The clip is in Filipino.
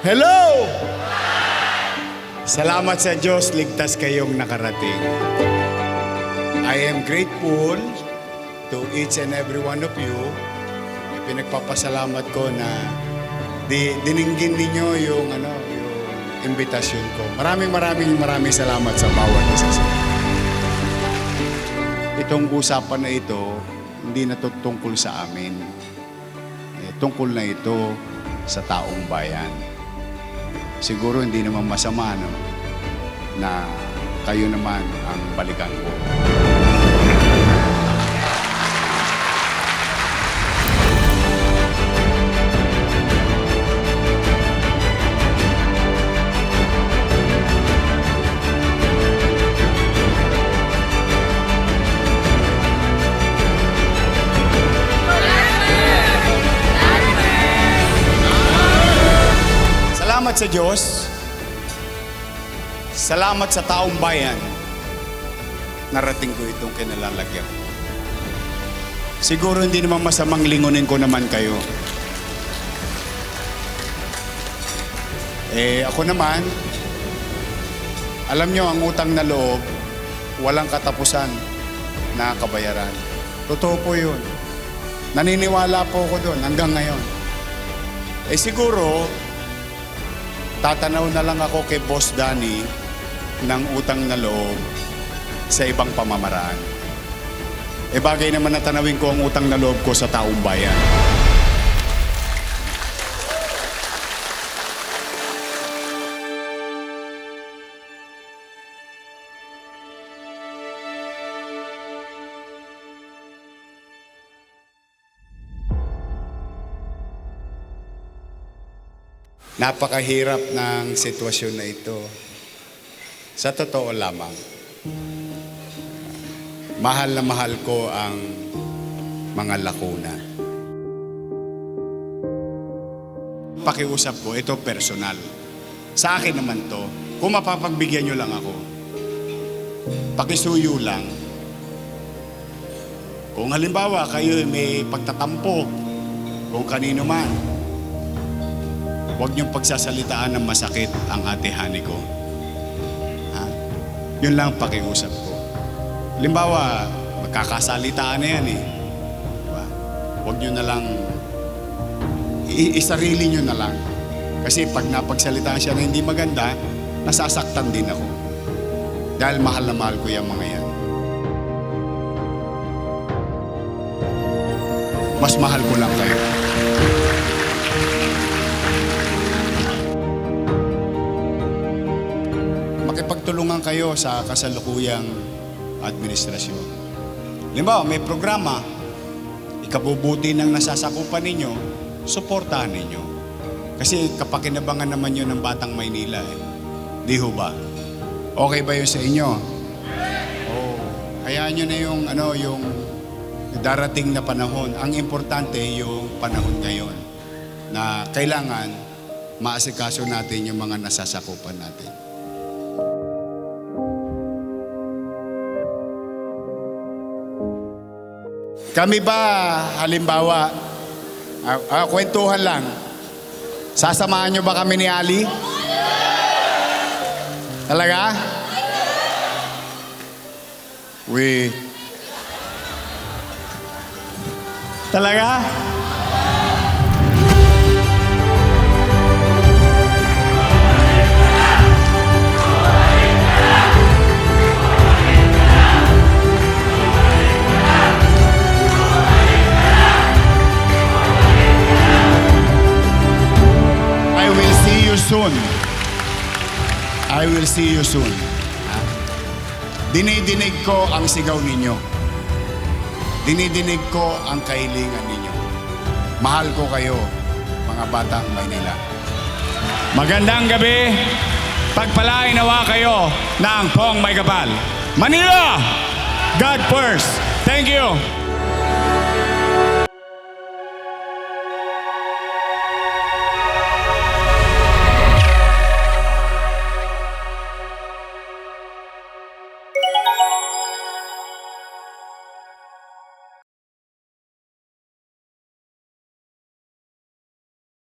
Hello! Salamat sa Diyos, ligtas kayong nakarating. I am grateful to each and every one of you. Pinagpapasalamat ko na di, dininggin ninyo yung ano, yung imbitasyon ko. Maraming maraming maraming salamat sa bawat isa sa. Itong usapan na ito, hindi na to tungkol sa amin. Eh, tungkol na ito sa taong bayan. Siguro hindi naman masama no, na kayo naman ang balikan ko. Salamat sa Diyos. Salamat sa taong bayan. Narating ko itong kinalalagyan. Siguro hindi naman masamang lingunin ko naman kayo. Eh, ako naman, alam nyo, ang utang na loob, walang katapusan na kabayaran. Totoo po yun. Naniniwala po ako doon hanggang ngayon. Eh siguro, tatanaw na lang ako kay Boss Danny ng utang na loob sa ibang pamamaraan. E bagay naman na tanawin ko ang utang na loob ko sa taong bayan. Napakahirap ng sitwasyon na ito. Sa totoo lamang, mahal na mahal ko ang mga lakuna. Pakiusap ko, ito personal. Sa akin naman to, kung mapapagbigyan nyo lang ako, pakisuyo lang. Kung halimbawa kayo may pagtatampo, kung kanino man, huwag niyong pagsasalitaan ng masakit ang atihani ko. Ha? Yun lang ang pakiusap ko. Halimbawa, magkakasalitaan na yan eh. Diba? Huwag niyo na lang, isarili niyo na lang. Kasi pag napagsalitaan siya na hindi maganda, nasasaktan din ako. Dahil mahal na mahal ko yung mga yan. Mas mahal ko lang kayo. Makipagtulungan kayo sa kasalukuyang administrasyon. Limbawa, may programa, ikabubuti ng nasasakupan ninyo, suportahan ninyo. Kasi kapakinabangan naman yun ng Batang Maynila eh. Di ho ba? Okay ba yun sa inyo? Oh, hayaan nyo na yung, ano, yung darating na panahon. Ang importante yung panahon ngayon na kailangan maasikaso natin yung mga nasasakupan natin. Kami ba, halimbawa, ah, ah, kwentuhan lang, sasamahan nyo ba kami ni Ali? Talaga? We. Talaga? I I will see you soon. Dinidinig ko ang sigaw ninyo. Dinidinig ko ang kahilingan ninyo. Mahal ko kayo, mga batang Maynila. Magandang gabi. Pagpalain nawa kayo ng Pong May. Manila! God first. Thank you.